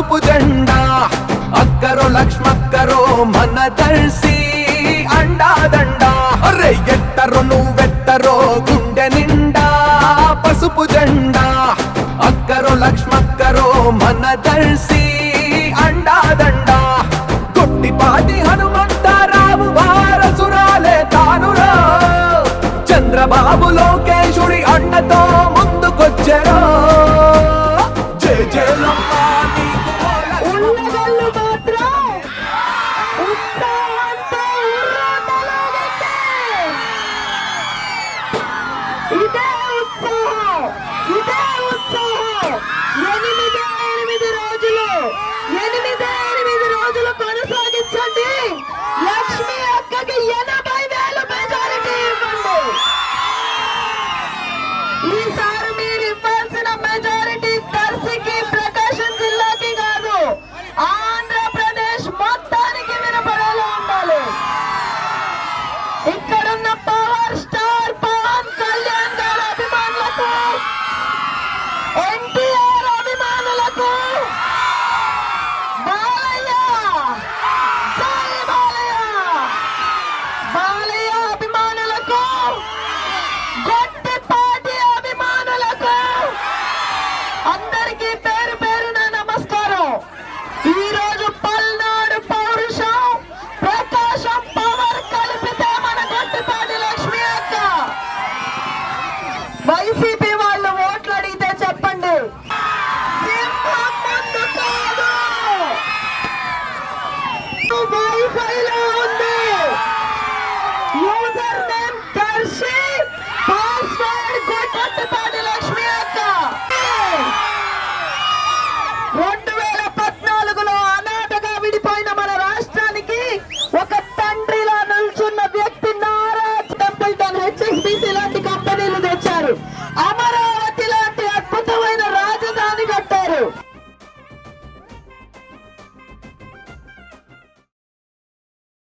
పసుపు జెండా అక్కరో లక్ష్మక్కరో మన దర్శి అండాదండ అరే ఎట్టరో నువ్వెట్టరో గుండె నిండా పసుపు జెండా అక్కరో లక్ష్మక్కరో మన దర్శి ఇక్కడున్న పవర్ స్టార్ పవన్ కళ్యాణ్ గారి అభిమానులకు ఎన్టీఆర్ అభిమానులకు బాలయ్య జై బాలయ్య బాలయ్య అభిమానులకు గొట్టిపాటి అభిమానులకు అందరికీ ফাইলা